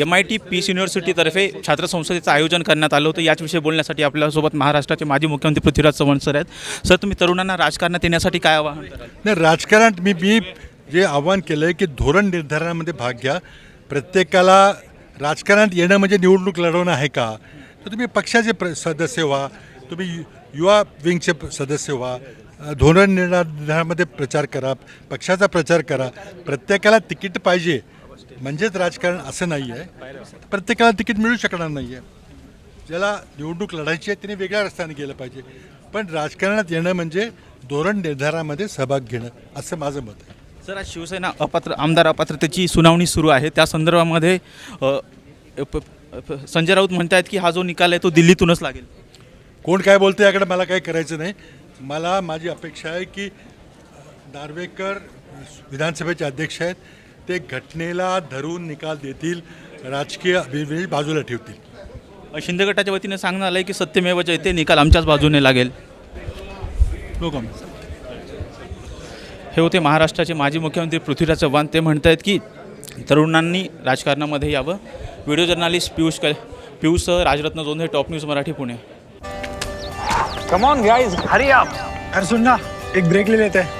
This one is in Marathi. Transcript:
एम आय टी पीस युनिव्हर्सिटीतर्फे छात्र संसदेचं आयोजन करण्यात आलं होतं. याचविषयी बोलण्यासाठी आपल्यासोबत महाराष्ट्राचे माजी मुख्यमंत्री पृथ्वीराज चव्हाण सर आहेत. सर तुम्ही तरुणांना राजकारणात येण्यासाठी काय आवाहन नाही राजकारणात मी मी जे आव्हान केलं आहे की धोरण निर्धारणामध्ये भाग घ्या. प्रत्येकाला राजकारणात येणं म्हणजे निवडणूक लढवणं आहे का? तर तुम्ही पक्षाचे प्र सदस्य व्हा. तुम्ही यु- युवा विंगचे सदस्य व्हा. धोरण निर्णयामध्ये निर्धारणामध्ये प्रचार करा. पक्षाचा प्रचार करा. प्रत्येकाला तिकीट पाहिजे. म्हणजेच राजकारण असं नाही आहे प्रत्येकाला तिकीट मिळू शकणार नाही आहे ज्याला निवडणूक लढायची आहे त्याने वेगळ्या रस्त्याने गेलं पाहिजे. पण राजकारणात येणं म्हणजे धोरण निर्धारामध्ये सहभाग घेणं असं माझं मत आहे. सर आज शिवसेना अपात्र आमदार अपात्रतेची सुनावणी सुरू आहे. त्या संदर्भामध्ये संजय राऊत म्हणत आहेत की हा जो निकाल आहे तो दिल्लीतूनच लागेल. कोण काय बोलतं याकडे मला काही करायचं नाही. मला माझी अपेक्षा आहे की नार्वेकर विधानसभेचे अध्यक्ष आहेत. ते घटनेला धरून निकाल देतील राजकीय अभिप्राय बाजूला ठेवतील. शिंदे गटाच्या वतीने सांगण्यात आलं आहे की सत्यमेव जयते निकाल आमच्याच बाजूने लागेल. नो कॉमेंट्स हे होते महाराष्ट्राचे माजी मुख्यमंत्री पृथ्वीराज चव्हाण. ते म्हणत आहेत की तरुणांनी राजकारणामध्ये यावं. व्हिडिओ जर्नालिस्ट पियुष क Piyush Rajratna Jondhe top news Marathi Pune. Come on guys hurry up अरे सुन ना एक ब्रेक ले लेते. हैं